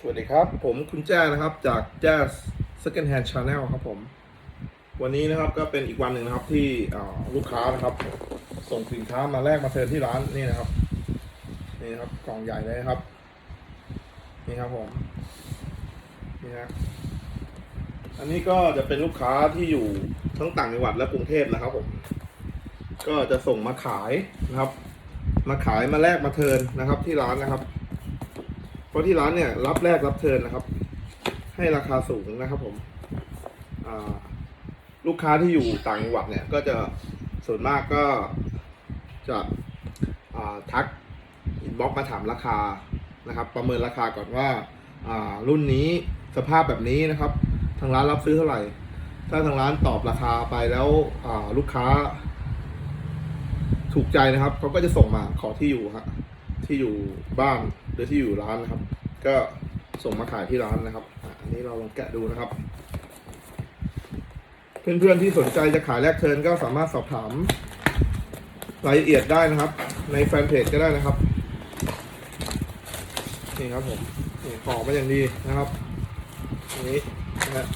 สวัสดีครับ ผมคุณแจ้นะครับจาก Jazz Second Hand Channel ครับผม วันนี้นะครับก็เป็นอีกวันหนึ่งนะครับที่ลูกค้านะครับ ส่งสินค้ามาแลกมาเทินที่ร้านนี่นะครับ นี่นะครับกล่องใหญ่เลยครับ นี่ครับผมนี่นะอันนี้ก็จะเป็นลูกค้าที่อยู่ทั้งต่างจังหวัดและกรุงเทพนะครับผม ก็จะส่งมาขายนะครับ มาขายมาแลกมาเทินนะครับที่ร้านนะครับ ราะที่ร้านเนี่ยรับแรกรับเทิร์นนะครับ ให้ราคาสูงนะครับผมลูกค้าที่อยู่ต่างจังหวัดเนี่ยก็จะส่วนมากก็จะทักอินบ็อกมาถามราคานะครับ ประเมินราคาก่อนว่ารุ่นนี้สภาพแบบนี้นะครับ ทางร้านรับซื้อเท่าไหร่ ถ้าทางร้านตอบราคาไปแล้วลูกค้าถูกใจนะครับเขาก็จะส่งมาขอที่อยู่ฮะ ที่อยู่บ้านหรือที่อยู่ร้านนะครับ ก็ส่งมาขายที่ร้านนะครับอันนี้เราลองแกะดูนะครับ เพื่อนๆที่สนใจจะขายแลกเทินก็สามารถสอบถามรายละเอียดได้นะครับ ในแฟนเพจก็ได้นะครับนี่ครับผมนี่ห่อมาอย่างดีนะครับอันนี้นะฮะ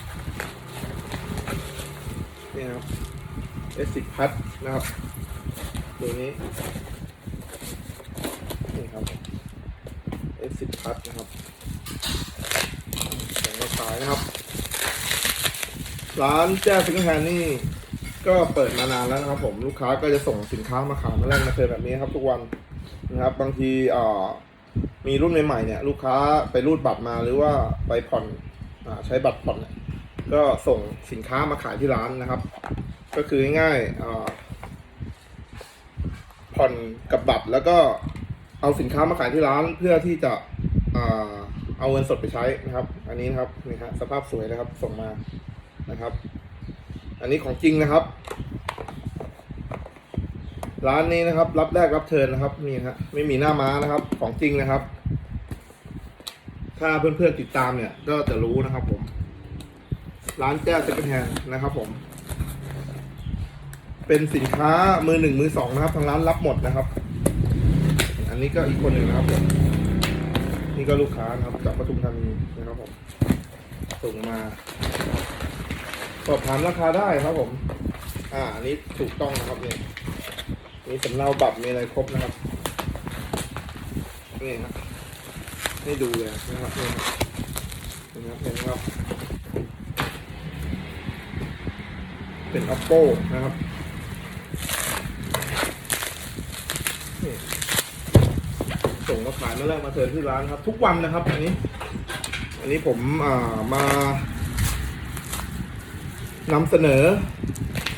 นี่นะครับเอสิพัทนะครับตัวนี้ นี่ครับ F10 พัดนะครับแส่งมาขายนะครับ ร้านแจ้ซิงแฮนนี่ก็เปิดมานานแล้วนะครับผมลูกค้าก็จะส่งสินค้ามาขายมาแลกมาเทิร์นแบบนี้ครับ ทุกวันนะครับ บางทีอ่ามีรุ่นใหม่ๆเนี่ยลูกค้าไปรูดบัตรมาหรือว่าไปผ่อนอใช้บัตรผ่อนเนี่ยก็ส่งสินค้ามาขายที่ร้านนะครับ ก็คือง่ายๆผ่อนกับบัตรแล้วก็ เอาสินค้ามาขายที่ร้านเพื่อที่จะเอาเงินสดไปใช้นะครับ อันนี้นะครับนี่ฮะสภาพสวยนะครับ ส่งมานะครับ อันนี้ของจริงนะครับ ร้านนี้นะครับ รับแรกรับเทินนะครับนี่ฮะไม่มีหน้าม้านะครับ ของจริงนะครับ ถ้าเพื่อนๆติดตามเนี่ย ก็จะรู้นะครับ ผม ร้านแจ้เซ็กแฮนนะครับ ผม เป็นสินค้ามือหนึ่งมือสองนะครับทางร้านรับหมดนะครับ นี้ก็อีกคนหนึ่งนะครับผมนี่ก็ลูกค้านะครับจากปทุมธานีนะครับผมส่งมา สอบถามราคาได้ครับผม อ่าอันนี้ถูกต้องนะครับเนี่มีสำเนาบัตรมีอะไรครบนะครับนี่ครับให้ดูเลยนะครับนี่นะครับเห็นไหมครับ เป็น oppo นะครับ นี่ส่งมา ขายมาแรกมาเทินที่ร้านครับ ทุกวันนะครับ อันนี้ อันนี้ผมมานำเสนอ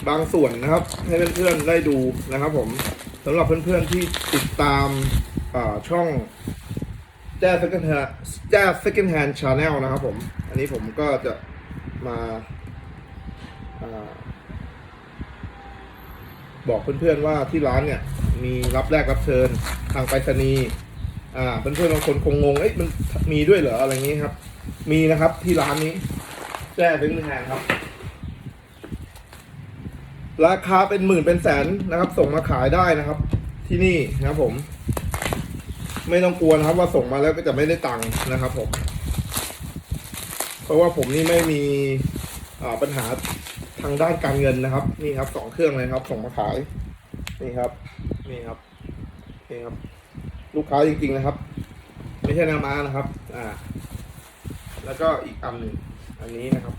บางส่วนนะครับ ให้เพื่อนๆได้ดูนะครับ ผมสำหรับเพื่อนๆที่ติดตามาช่องแจ้ second hand แจ้ second hand channel นะครับผม อันนี้ผมก็จะมาอาบอกเพื่อนๆว่าที่ร้านเนี่ย มีรับแรกรับเชิญทางไปรษณีย์ อ่าเพื่อนๆบางคนคงงงเอ้ยมันมีด้วยเหรออะไรอย่างนี้ครับ มีนะครับที่ร้านนี้แจ้ถึงแทนครับ ราคาเป็นหมื่นเป็นแสนนะครับ ส่งมาขายได้นะครับ ที่นี่นะครับผม ไม่ต้องกลัวนะครับ ว่าส่งมาแล้วก็จะไม่ได้ตังค์นะครับผมเพราะว่าผมนี่ไม่มีอ่าปัญหาทางด้านการเงินนะครับ นี่ครับสองเครื่องเลยครับ ส่งมาขาย นี่ครับ นี่ครับนี่ครับ ลูกค้าจริงๆนะครับ ไม่ใช่นามานะครับ อ่า แล้วก็อีกอันหนึ่งอันนี้นะครับ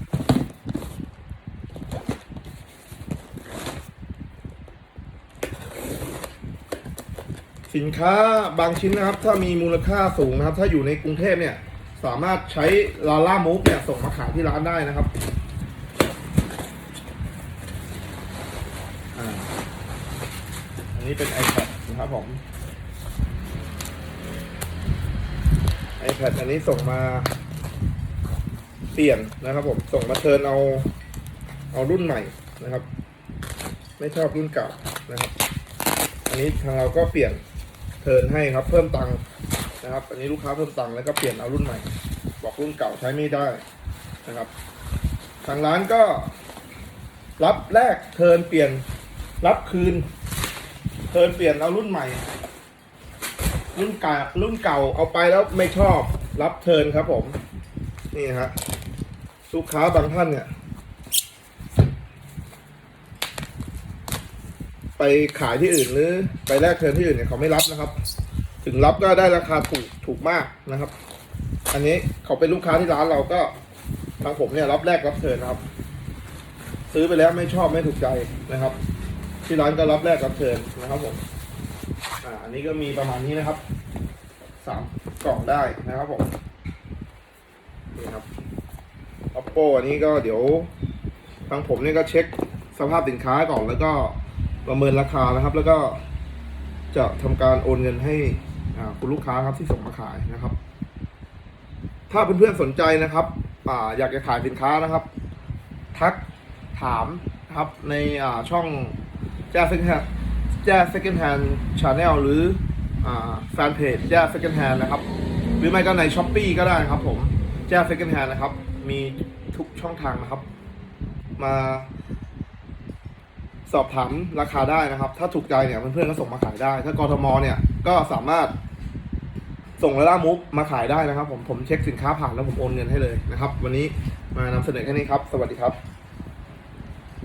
สินค้าบางชิ้นนะครับ ถ้ามีมูลค่าสูงนะครับ ถ้าอยู่ในกรุงเทพเนี่ย สามารถใช้ลาล่ามูฟเนี่ยส่งมาขายที่ร้านได้นะครับอ่าอันนี้เป็น iPad นะครับผม iPad อันนี้ส่งมาเปลี่ยนนะครับผมส่งมาเทินเอาเอารุ่นใหม่นะครับ ไม่ชอบรุ่นเก่านะครับ อันนี้ทางเราก็เปลี่ยนเทินให้ครับ เพิ่มตังค์นะครับ อันนี้ลูกค้าเพิ่มตังค์แล้วก็เปลี่ยนเอารุ่นใหม่ บอกรุ่นเก่าใช้ไม่ได้นะครับ ทางร้านก็รับแรกเทินเปลี่ยนรับคืน เทินเปลี่ยนเอารุ่นใหม่ รุ่นเก่ารุ่นเก่าเอาไปแล้วไม่ชอบรับเทินครับผม นี่ฮะลูกค้าบางท่านเนี่ย ไปขายที่อื่นหรือไปแลกเทินที่อื่นเนี่ยเขาไม่รับนะครับ ถึงรับก็ได้ราคาถูกถูกมากนะครับ อันนี้เขาเป็นลูกค้าที่ร้านเราก็ทางผมเนี่ยรับแลกรับเทินนะครับ ซื้อไปแล้วไม่ชอบไม่ถูกใจนะครับ ที่ร้านก็รับแลกรับเทินนะครับผม อ่าอันนี้ก็มีประมาณนี้นะครับสามกล่องได้นะครับผมนี่ครับ oppo อันนี้ก็เดี๋ยวทางผมเนี่ยก็เช็คสภาพสินค้าก่อนแล้วก็ประเมินราคานะครับ แล้วก็จะทำการโอนเงินให้คุณลูกค้าครับที่ส่งมาขายนะครับ ถ้าเพื่อนๆสนใจนะครับอ่าอยากจะขายสินค้านะครับ ทักถามครับในช่องแจ้ second hand แจ้ second hand channel หรืออ่าแฟนเพจแจ้ second hand นะครับ หรือไม่ก็ใน s h อ p e e ก็ได้ครับผมแจ้ second hand นะครับ มีทุกช่องทางนะครับ มาสอบถามราคาได้นะครับ ถ้าถูกใจเนี่ยเพื่อนๆก็ส่งมาขายได้ ถ้ากรทมเนี่ยก็สามารถส่งระด้ามุกมาขายได้นะครับ ผมผมเช็คสินค้าผ่านแล้วผมโอนเงินให้เลยนะครับ วันนี้มานำเสนอแค่นี้ครับ สวัสดีครับ